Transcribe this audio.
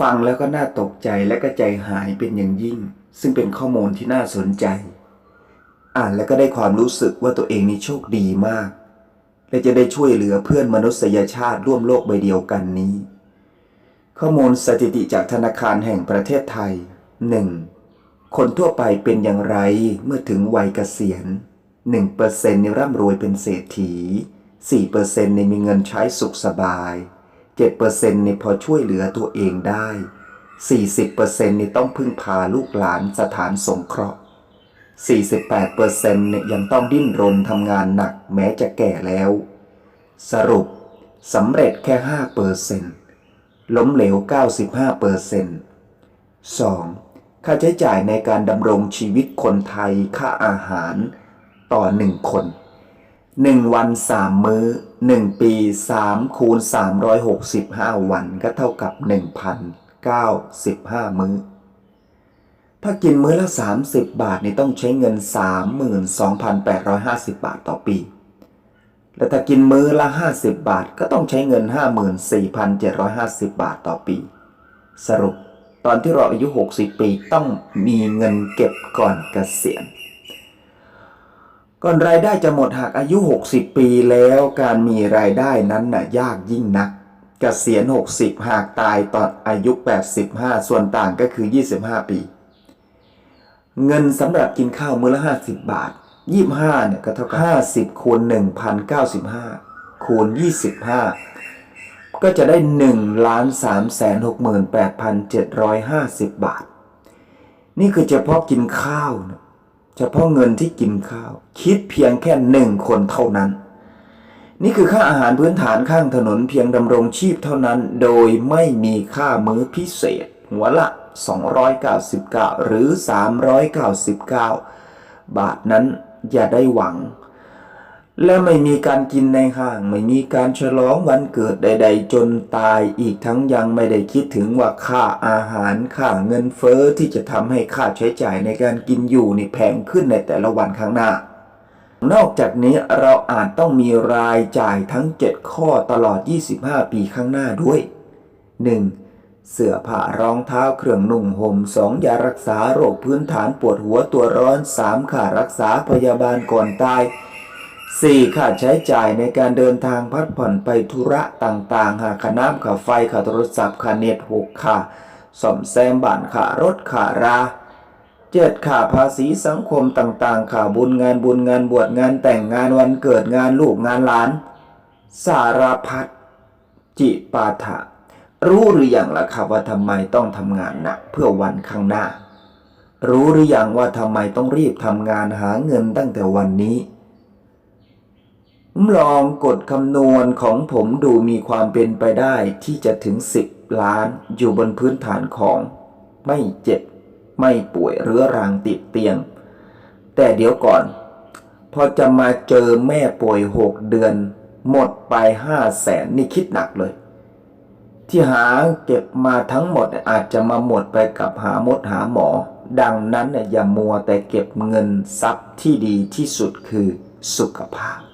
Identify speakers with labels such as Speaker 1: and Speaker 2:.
Speaker 1: ฟังแล้วก็น่าตกใจและก็ใจหายเป็นอย่างยิ่ง ซึ่งเป็นข้อมูลที่น่าสนใจ อ่านแล้วก็ได้ความรู้สึกว่าตัวเองนี่โชคดีมาก และจะได้ช่วยเหลือเพื่อนมนุษยชาติร่วมโลกใบเดียวกันนี้ ข้อมูลสถิติจากธนาคารแห่งประเทศไทย 1. คนทั่วไปเป็นอย่างไรเมื่อถึงวัยเกษียณ 1%ในร่ำรวยเป็นเศรษฐี 4%ในมีเงินใช้สุขสบาย 7%ในพอช่วยเหลือตัวเองได้ 40%ในต้องพึ่งพาลูกหลานสถานสงเคราะห์ 48%เนี่ยยังต้องดิ้นรนทำงานหนักแม้จะแก่แล้ว สรุปสำเร็จแค่ 5%ล้มเหลว 95% 2. ค่าใช้จ่ายในการดำรงชีวิตคนไทยค่าอาหารต่อ 1 คน 1วัน3มื้อ1ปี3คูณ365วันก็เท่ากับ1,095มื้อ ถ้ากินมื้อละ30บาทนี่ต้องใช้เงิน32,850บาทต่อปี และถ้ากินมื้อละ50บาทก็ต้องใช้เงิน54,750บาทต่อปี สรุปตอนที่เราอายุ60ปีต้องมีเงินเก็บก่อนเกษียณ ก่อนรายได้จะหมดหากอายุ 60 ปีแล้วการมีรายได้นั้นน่ะยากยิ่งนักเกษียณ 60 หากตายตอนอายุ 85 ส่วนต่างก็คือ 25 ปี เงินสำหรับกินข้าวมื้อละ 50 บาท 25เนี่ยก็เท่ากับ50คูณ1,095คูณ25 ก็จะได้ 1,368,750 บาท นี่คือเฉพาะกินข้าวนะ เฉพาะเงินที่กินข้าว คิดเพียงแค่หนึ่งคนเท่านั้น นี่คือค่าอาหารพื้นฐานข้างถนนเพียงดำรงชีพเท่านั้น โดยไม่มีค่ามื้อพิเศษ หัวละ 299 หรือ 399 บาทนั้นอย่าได้หวัง และไม่มีการกินในห้าง ไม่มีการฉลองวันเกิดใด ๆ จนตายอีกทั้งยังไม่ได้คิดถึงว่าค่าอาหารค่าเงินเฟอ้อที่จะทำให้ค่าใช้จ่ายในการกินอยู่นี่แพงขึ้นในแต่ละวันข้างหน้า นอกจากนี้เราอาจต้องมีรายจ่ายทั้ง 7 ข้อตลอด 25 ปีข้างหน้าด้วย 1. เสื้อผ้ารองเท้าเครื่องนุ่งหม่ม 2. ยารักษาโรคพื้นฐานปวดหัวตัวร้อน 3. ค่ารักษาพยาบาลก่อนตาย 4. ค่าใช้จ่ายในการเดินทางพักผ่อนไปธุระต่างๆ หาค่าน้ำค่าไฟค่าโทรศัพท์ค่าเน็ตหกค่าซ่อมแซมบ้านค่ารถค่าราเจ็ดค่าภาษีสังคมต่างๆ ค่าบุญงานบุญงานบวชงานแต่งงานวันเกิดงานลูกงานหลาน สารพัดจิปาถะรู้หรือยังล่ะครับว่าทำไมต้องทำงานหนักเพื่อวันข้างหน้า รู้หรือยังว่าทำไมต้องรีบทำงานหาเงินตั้งแต่วันนี้ ลองกดคำนวณของผมดูมีความเป็นไปได้ที่จะถึง 10 ล้านอยู่บนพื้นฐานของ ไม่เจ็บ ไม่ป่วยเรื้อรังติดเตียง แต่เดี๋ยวก่อน พอจะมาเจอแม่ป่วย 6 เดือน หมดไป5แสนนี่คิดหนักเลย ที่หาเก็บมาทั้งหมดอาจจะมาหมดไปกับหามดหาหมอ ดังนั้นอย่ามัวแต่เก็บเงินทรัพย์ที่ดีที่สุดคือสุขภาพ